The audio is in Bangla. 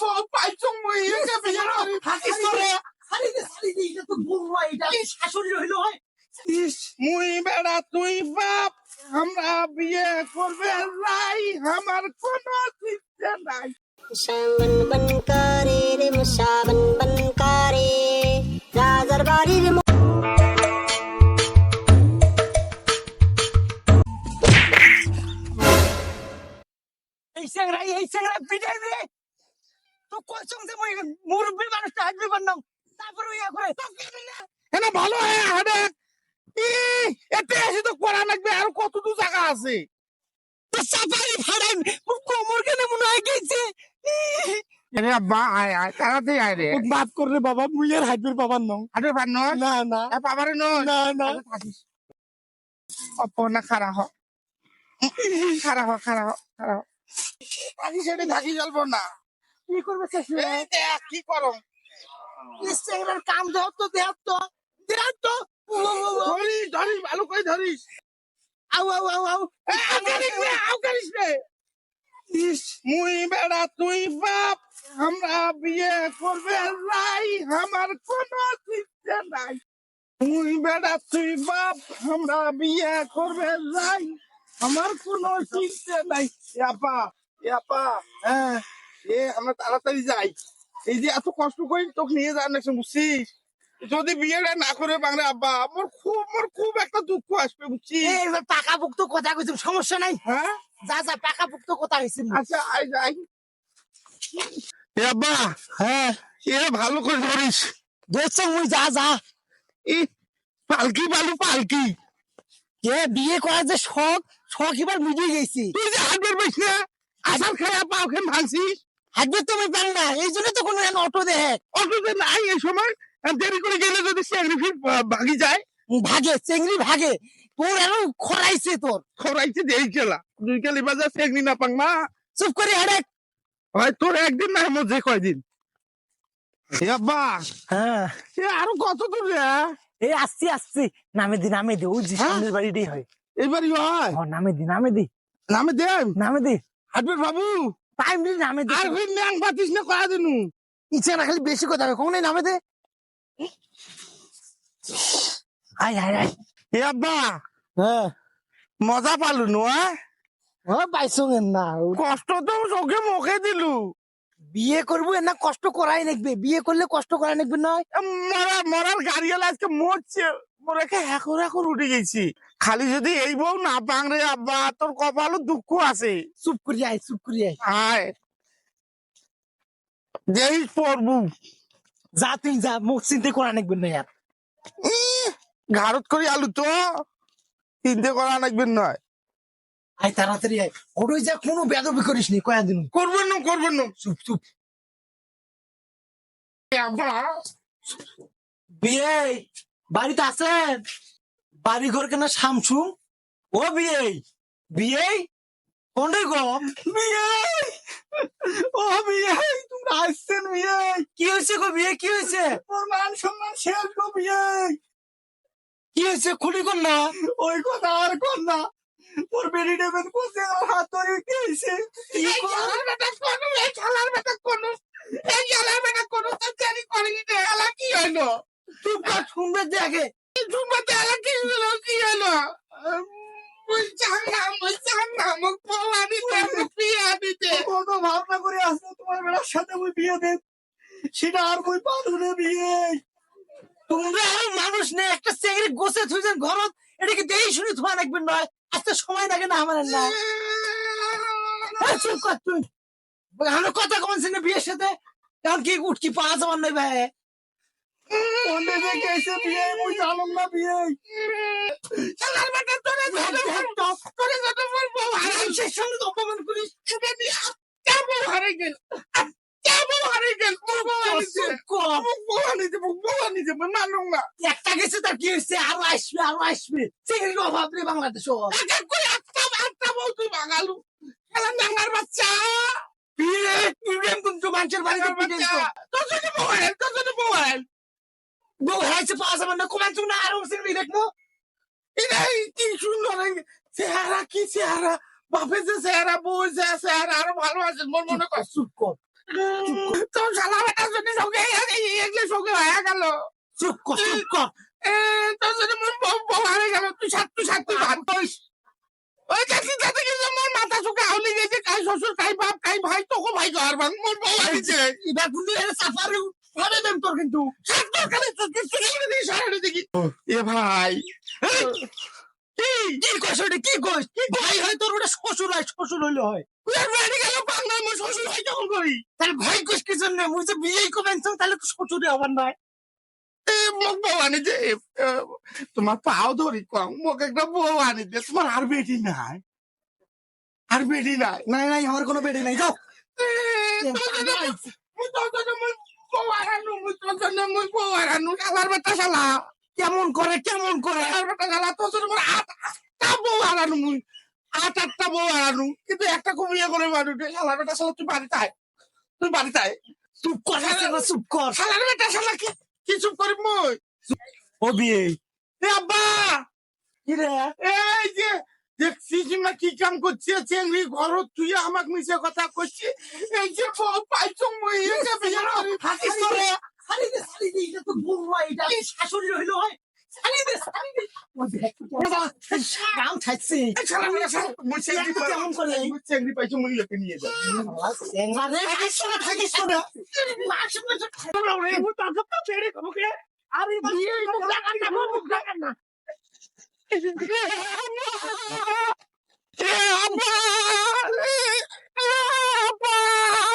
বউ পাইছো মুই একে বিয়ে করি থাকিস তো রে খালি দে এটা তো বলব এটা শাশুড়ি রইল হয় মুই বেড়া তুই বাপ আমরা বিয়ে করবে রাই আমার কোনো চিন্তা নাই সাবন বনকারে রে মুসাবন বনকারে রাজার বাড়ির এই স্যাংরা এই স্যাংরা পিটাই দে তো কইছং যে মই মুরব্বি মানুষটা হাজবে বান্নাম তারপর ইয়া করে এনে ভালো হয়ে হাডে ই এতে এসে তো করা লাগবে আর কত দূর জায়গা আছে? তো সাফারি ভাড়াই কোমর কেন মনে হয় গেছে। আরে আব্বা আয় আয় তাড়াতাড়ি আয় রে। মাফ করে বাবা মুই আর হাজবের বাবার নাম। আরে পার নয় না না। এ পাবারে নয় না না। অপনা খারা হ। খারা হ খারা হ খারা হ। থাকি সেটা থাকি চলব না। কি করবে কি করো? স্যাংরার কাম দেহ তো দেহ তো। দেহ তো। ধরিস ধরিস ভালো করে ধরিস। আউ আউ আউ আউ। আউ করিস রে মুই বেড়া তুই বাপ। আমরা বিয়ে করবে রাই আমার কোনো চিন্তা নাই। মুই বেড়া তুই বাপ। আমরা বিয়ে করবে রাই আমার কোনো চিন্তা নাই। ইয়াপা ইয়াপা হ্যাঁ। এ আমরা তাড়াতাড়ি যাই। এই যে এত কষ্ট করি তোকে নিয়ে যান না বুঝছিস? যদি বিয়েটা না করে বাংলা আব্বা আমার খুব আমার খুব একটা দুঃখ আসবে বুঝছিস? এই এবার পাকা পুক্ত কথা কইছিস সমস্যা নাই। হ্যাঁ? যা যা পাকা পুক্ত কথা হইছিস আচ্ছা আই যাই এ আব্বা হ্যাঁ এ ভালো করে ধরিস। দেখছ মুই যা যা। ই পালকি বালু পালকি। এ বিয়ে করার যে শখ শখ এবার মিটিয়ে গেছি। তুই যে হাটবার পাইস না আসার খায়া পাও খেন ভাঙছিস। হাজবে তুমি পার না এই জন্য তো কোনো অটো অটোতে নাই এই সময় দেরি করে গেলে যদি সেগ্রি ফির ভাগি যায়। ভাগে চেংড়ি ভাগে। তোর এখন খরাইছে তোর। খরাইছে দেরি খেলা। দুই কালি বাজার সেগ্রি না পাং মা। চুপ করে হয় তোর একদিন না আমার যে কয়দিন। এ আব্বা হ্যাঁ। এ আরও কত দূর রে? এই আসছি আসছি। নামে দি নামে দি। ওই যে হ্যাঁ? সামনের বাড়িটাই হয়। এবারই হয়? নামে দি নামে দি। নামে দেন নামে দি। হাটবার বাবু। টাইম নামে দি। আর ফির ন্যাং পাতিস না কয়া দিনু? ইচ্ছে না খালি বেশি কথা হবে কখনোই নামে দে। আয় আয় আয়। এ আব্বা হ্যাঁ। মজা পালু নো হ্যাঁ? ও পাইছো না। কষ্ট তো চোখে মুখে দিলু। বিয়ে করব না কষ্ট করাই নাকবে বিয়ে করলে কষ্ট করাই নাকবে নয়? মরা মরার গাড়িওয়ালা আজকে মরছে। মরেকে হ্যাকুর হ্যাকুর উঠে গেছি। খালি যদি এই বউ না পাং রে আব্বা তোর কপালও দুঃখ আছে। চুপ করি আয় চুপ করি আয়। আয়। যেই পড়বু যা তুই যা মুখ চিন্তা করা নাকবে না ইয়ার। ঘাড়ত করি আলু তো। চিন্তা করা লাগবেন নয়। আয় তাড়াতাড়ি আয়। ওটাই যা কোনো বেদবি করিস নি কয়া দিন। করবেন না করবেন না। চুপ চুপ। আব্বা। বিয়ে বাড়িতে আছেন? বাড়ি ঘর কেন শামসু? ও বিয়ে? বিয়ে? কোনটাই গো? বিয়ে! ও বিয়ে! তোমরা আসছেন বিয়ে! কি হয়েছে গো বিয়ে? কি হয়েছে? ওর মান সম্মান শেষ গো বিয়ে! কি হয়েছে? খুলি কর না ওই কথা আর কর না। ওর বেরি নেবেন কোসে হাত ধরে কি হয়েছে? এই খেলার বেটা কোনো এই খেলার বেটা কোনো এই খেলার বেটা কোনো তো জানি করেনি এলা কি হইল তুই কাজ শুনবে দেখে জুম্মাতে এলা কি হইল কি হইল মুই জানলাম মুই জানলাম মুখ পোলা দিতে পিয়া দিতে কত ভাবনা করে তোমার বেলার সাথে বিয়ে দেব। সেটা আর কই পারু না বিয়ে। তোমরা আর মানুষ নেই একটা চেংড়ি গোছে থুইছেন ঘরত এটাকে দেই শুনে থোয়া রাখবেন নয়? আজকে সময় লাগে না আমার না। চুপ কর তুই। আমার কথা কমছে না বিয়ের সাথে। এখন কি উঠকি পাওয়া যাবার নয় ভাই। বিয়ে মুই না বিয়ে খেলার বেটা তোরে যত সঙ্গে অপমান করিস এটা দিয়ে যাব হারে গেল যাব হারে গেল মুখ পোলা নিতে চুপ কর। মুখ পোলা নিতে মুখ পোলা নিতে না একটা গেছে তার কি হয়েছে আরও আসবে আরও আসবে চিংড়ির অভাব রে বাংলাদেশ এক করে একটা একটা বউ তুই বাঙালু খেলা বাচ্চা কিন্তু মানুষের বাড়িতে তোর জন্য মোবাইল তোর জন্য মোবাইল পাওয়া যাবে না কমান না আরও চিংড়ি দেখব। এটাই কি সুন্দর এই চেহারা কি চেহারা? বাপের যে চেহারা বউ যে চেহারা আরও ভালো আছে মোর মনে কর। চুপ কর তোর শালা বেটার জন্য সঙ্গে এগুলো সঙ্গে হয়ে গেল। চুপ কর চুপ কর। এ, তোর জন্য মোর বউ হারে গেল। তুই সাত তুই সাত তুই ভাত ওই দেখি যাতে কিন্তু মোর মাথা চুকে আউলি গেছে কাই শ্বশুর কাই বাপ কাই ভাই তোকে ভাই ঘর ভাঙ মোর বউ হারিছে কিন্তু এর সাফারি ফাড়ে তোর কিন্তু। এ ভাই। কি? কি কইছ কি কইছ কি ভাই হয় তোর ওটা শ্বশুর হয় শ্বশুর হইলে হয়। তুই গেল বাংলা মোর শ্বশুর ভাই কেমন করি? তাহলে ভাই কইছ কি জন্য? মুই যে বিয়েই করবেন তাহলে তো শ্বশুরে আবার নাই এ মোক বউ আনি দে এ, এ, তোমার পাও ধরি কম মোক একটা বউ আনি দে। তোমার আর বেটি নাই। আর বেটি নাই। নাই নাই আমার কোনো বেটি নাই যাও। জন্য মই- জন্য মই হারানু শালার বেটা শালা কেমন করে কেমন করে শালার বেটা শালা তোর জন্য মোর আট আটটা হারানু মুই আট আটটা হারানু কিন্তু একটা কমিয়ে করে মানুষ শালার বেটা শালা তুই বাড়িতে আয় তুই বাড়িতে আয় চুপ কর চুপ কর শালার বেটা শালা কি চুপ করি মই ও বিয়ে আব্বা কি রে এই যে দেখছিস না কি কাম করছে? চেংড়ি ঘর তুই আমাক মিশে কথা করছি এই যে পাইছো করি হাসিস রে ছাড়ি দে ছাড়ি দে এটা তো বুড়ো এটা কি শাশুড়ি হইল হয়। ছাড়ি দে ছাড়ি দে ও দেখ গাম ছাইছে এই শালা মেয়ে শালা, মই চেংড়ি এটা কেমন করে? মই চেংড়ি পাইছো মই একে নিয়ে যা সেঙ্গারে থাকিস না থাকিস না আরে বিয়ে মুখ লাগান না মুখ লাগান না 아빠! 아빠! 아빠!